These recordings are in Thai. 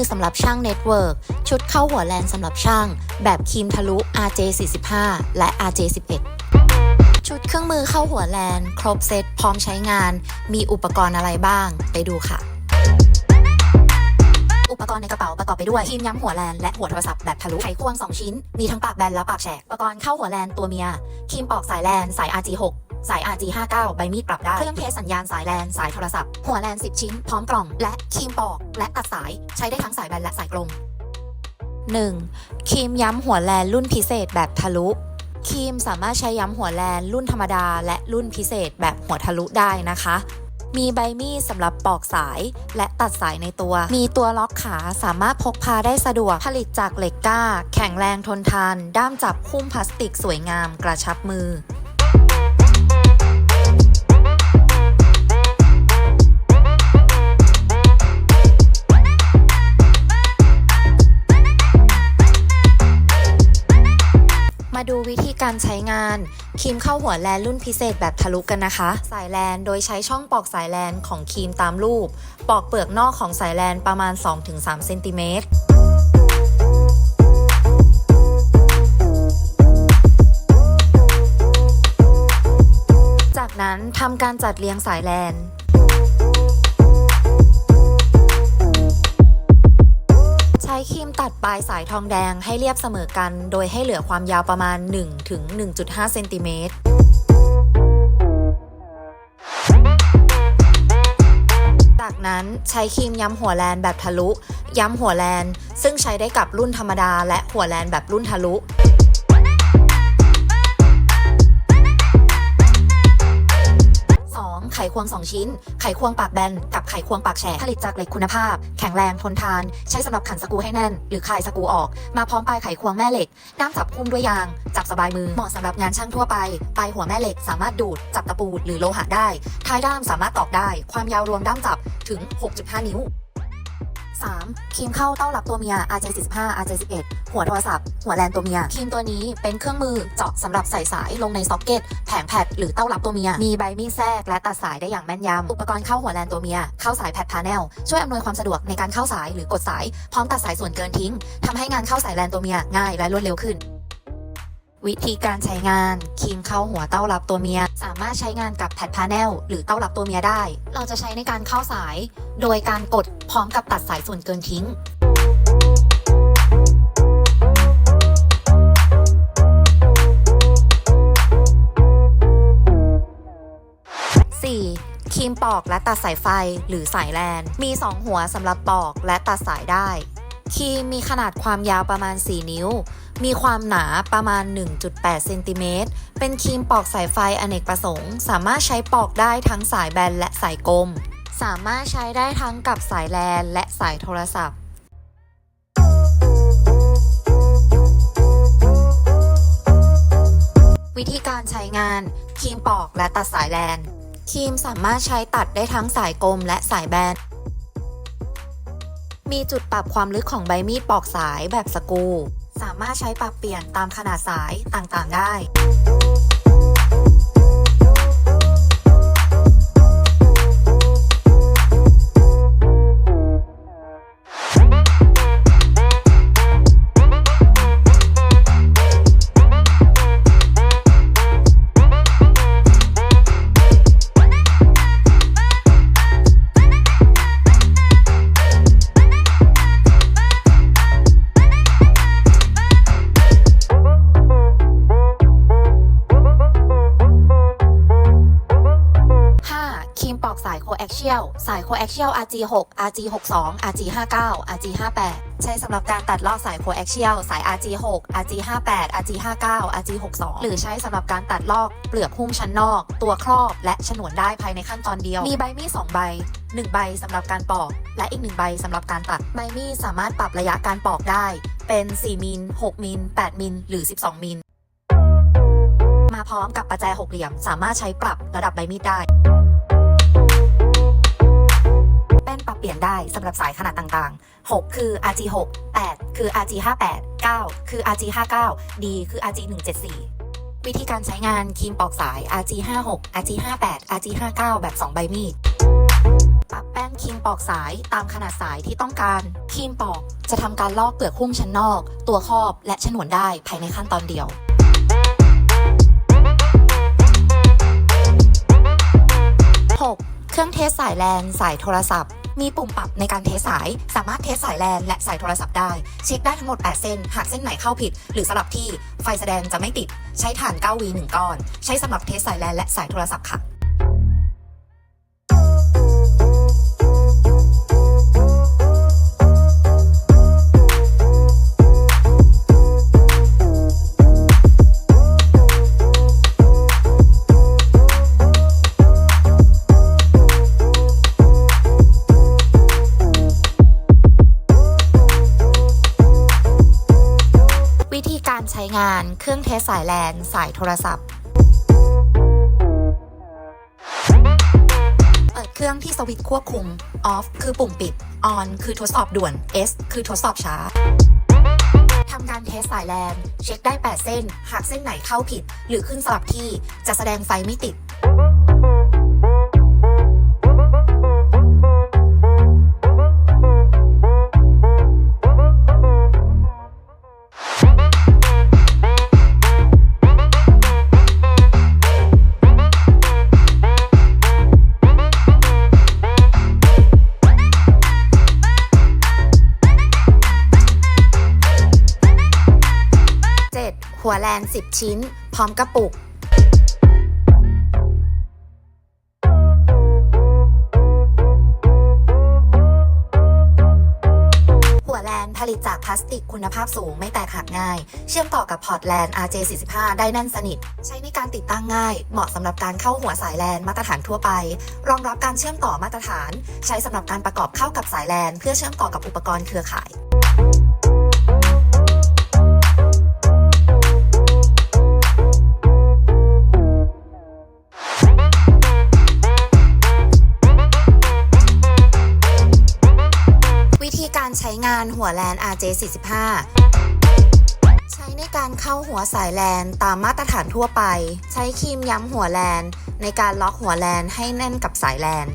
อสำหรับช่างเน็ตเวิร์กชุดเข้าหัวแลนสำหรับช่าง แบบครีมทะลุ RJ45 และ RJ11 ชุดเครื่องมือเข้าหัวแลนครบเซตพร้อมใช้งาน มีอุปกรณ์อะไรบ้าง ไปดูค่ะ อุปกรณ์ในกระเป๋าประกอบไปด้วยครีมย้ำหัวแลนและหัวโทรศัพท์แบบทะลุไขควง 2 ชิ้น มีทั้งปากแบนและปากแฉกอุปกรณ์เข้าหัวแลนตัวเมียครีมปอกสายแลนสาย RG6 สาย RG59 ใบมีดปรับได้ เครื่องเทสสัญญาณสายแลนสายโทรศัพท์ หัวแลน10 ชิ้น พร้อมกล่อง และครีมปอก และตัดสาย ใช้ได้ทั้งสายแบนและสายกลม 1. ครีมย้ำหัวแลนรุ่นพิเศษแบบทะลุครีมสามารถใช้ย้ำหัวแลนรุ่นธรรมดา และรุ่นพิเศษแบบหัวทะลุได้นะคะ มีใบมีดสำหรับปอกสายและตัดสายในตัว มีตัวล็อกขาสามารถพกพาได้สะดวก ผลิตจากเหล็กกล้า แข็งแรงทนทาน ด้ามจับคุ้มพลาสติกสวยงามกระชับมือ ดูวิธีการใช้งานครีมเข้าหัวแลนรุ่นพิเศษแบบทะลุกันนะคะ สายแลนโดยใช้ช่องปอกสายแลนของครีมตามรูป ปอกเปลือกนอกของสายแลนประมาณ 2-3เซนติเมตรจากนั้นทำการจัดเรียงสายแลน ครีมตัดปลายสายทองแดงให้เรียบเสมอกัน โดยให้เหลือความยาวประมาณ 1 ถึง 1.5 เซนติเมตรจากนั้นใช้ครีมย้ำหัวแลนแบบทะลุ ย้ำหัวแลนซึ่งใช้ได้กับรุ่นธรรมดาและหัวแลนแบบรุ่นทะลุ ขควง 2 ชิ้น ไขควงปากแบน กับไขควงปากแฉกผลิตจากเหล็กคุณภาพ แข็งแรงทนทาน ใช้สำหรับขันสกรูให้แน่น หรือคลายสกรูออก มาพร้อมปลายไขควงแม่เหล็ก ด้ามจับคุ้มด้วยยาง จับสบายมือ เหมาะสำหรับงานช่างทั่วไป ปลายหัวแม่เหล็กสามารถดูด จับตะปูหรือโลหะได้ ท้ายด้ามสามารถตอกได้ ความยาวรวมด้ามจับถึง 6.5 นิ้ว 3. ครีมเข้าเต้ารับตัวเมีย RJ45 RJ11 หัวโทรศัพท์ หัวแลนตัวเมีย ครีมตัวนี้เป็นเครื่องมือเจาะสำหรับใส่สายลงในซ็อกเก็ต แผงแพดหรือเต้ารับตัวเมีย มีใบมีดแทรกและตัดสายได้อย่างแม่นยำ อุปกรณ์เข้าหัวแลนตัวเมีย เข้าสายแพดพาแนล ช่วยอำนวยความสะดวกในการเข้าสายหรือกดสาย พร้อมตัดสายส่วนเกินทิ้งทำให้งานเข้าสายแลนตัวเมียง่ายและรวดเร็วขึ้น วิธีการใช้งานครีมเข้าหัวเต้ารับตัวเมีย สามารถใช้งานกับแพดพาแนลหรือเต้ารับตัวเมียได้ เราจะใช้ในการเข้าสาย โดยการกดพร้อมกับตัดสายส่วนเกินทิ้ง 4. ครีมปอกและตัดสายไฟหรือสายแลน มี 2 หัวสำหรับปอกและตัดสายได้ ครีมมีขนาดความยาวประมาณ 4 นิ้ว มีความหนาประมาณ 1.8 เซนติเมตร เป็นครีมปอกสายไฟอเนกประสงค์ สามารถใช้ปอกได้ทั้งสายแบนและสายกลม สามารถใช้ได้ทั้งกับสายแลนและสายโทรศัพท์วิธีการใช้งานครีมปอกและตัดสายแลนครีมสามารถใช้ตัดได้ทั้งสายกลมและสายแบน มีจุดปรับความลึกของใบมีดปอกสายแบบสกู สามารถใช้ปรับเปลี่ยนตามขนาดสายต่างๆได้ สายโคแอคเชียลสายโคแอคเชียล RG6 RG62 RG59 RG58 ใช้สำหรับการตัดลอกสายโคแอคเชียลสาย RG6 RG58 RG59 RG62 หรือใช้สำหรับการตัดลอกเปลือกหุ้มชั้นนอก ตัวครอบ และฉนวนได้ภายในขั้นตอนเดียว มีใบมีด2ใบ 1 ใบสำหรับการปอก และอีก 1 ใบสำหรับการตัด ใบมีดสามารถปรับระยะการปอกได้ เป็น 4 มิล 6 มิล 8 มิล หรือ 12 มิล มาพร้อมกับประแจหกเหลี่ยม สามารถใช้ปรับระดับใบมีดได้ เปลี่ยนได้สำหรับสายขนาดต่างๆ 6 คือ RG6 8 คือ RG58 9 คือ RG59 D คือ RG174 วิธีการใช้งานครีมปอกสาย RG56 RG58 RG59 แบบ 2 ใบมีดปรับแป้งครีมปอกสายตามขนาดสายที่ต้องการครีมปอกจะทำการลอกเปลือกหุ้มชั้นนอก ตัวครอบและฉนวนได้ภายในขั้นตอนเดียวเครื่องเทสสายแลนสายโทรศัพท์ มีปุ่มปรับในการเทสสาย สามารถเทสสายแลนและสายโทรศัพท์ได้ เช็คได้ทั้งหมด 8 เส้น หากเส้นไหนเข้าผิด หรือสลับที่ไฟแสดงจะไม่ติด ใช้ฐาน 9V 1 ก้อน ใช้สำหรับเทสสายแลนและสายโทรศัพท์ค่ะ วิธีการใช้งานเครื่องเทสสายแลนสายโทรศัพท์ เปิดเครื่องที่สวิตช์ควบคุม off คือปุ่มปิด on คือทดสอบด่วน s คือทดสอบช้าทำการเทสสายแลนเช็คได้ 8 เส้น หากเส้นไหนเข้าผิด หรือขึ้นสลับที่จะแสดงไฟไม่ติด แลน10 ชิ้น พร้อมกระปุก หัวแลนผลิตจากพลาสติกคุณภาพสูงไม่แตกหักง่าย เชื่อมต่อกับพอร์ตแลน RJ45 ได้แน่นสนิท ใช้ในการติดตั้งง่าย เหมาะสำหรับการเข้าหัวสายแลนมาตรฐานทั่วไป รองรับการเชื่อมต่อมาตรฐาน ใช้สำหรับการประกอบเข้ากับสายแลนเพื่อเชื่อมต่อกับอุปกรณ์เครือข่าย งานหัวแลน RJ45 ใช้ในการเข้าหัวสายแลนตามมาตรฐานทั่วไป ใช้ครีมย้ำหัวแลนในการล็อกหัวแลนให้แน่นกับสายแลน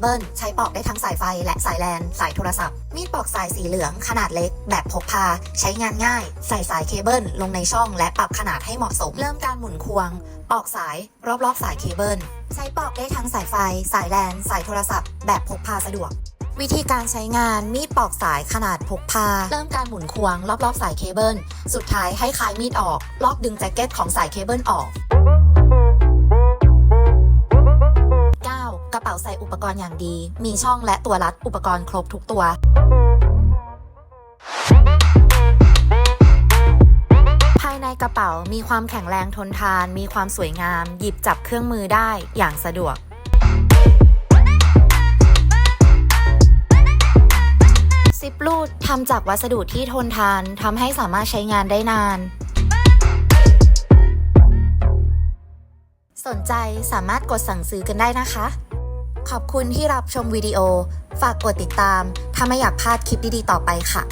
เบิลใช้ปอกได้ทั้งสายไฟและสายแลน สายโทรศัพท์ มีดปอกสายสีเหลืองขนาดเล็ก แบบพกพา ใช้งานง่าย ใส่สายเคเบิลลงในช่องและปรับขนาดให้เหมาะสม เริ่มการหมุนควง ปอกสาย รอบๆสายเคเบิล ใช้ปอกได้ทั้งสายไฟ สายแลน สายโทรศัพท์ แบบพกพาสะดวกวิธีการใช้งานมีดปอกสายขนาดพกพา เริ่มการหมุนควงรอบๆสายเคเบิล สุดท้ายให้คลายมีดออก ลอกดึงแจ็คเก็ตของสายเคเบิลออก ป๋าใส่อุปกรณ์อย่างดี มีช่องและตัวรัดอุปกรณ์ครบทุกตัว ภายในกระเป๋ามีความแข็งแรงทนทาน มีความสวยงาม หยิบจับเครื่องมือได้อย่างสะดวกซิปรูดทำจากวัสดุที่ทนทานทำให้สามารถใช้งานได้นาน สนใจสามารถกดสั่งซื้อกันได้นะคะ ขอบคุณที่รับชมวิดีโอ ฝากกดติดตาม ถ้าไม่อยากพลาดคลิปดีๆต่อไปค่ะ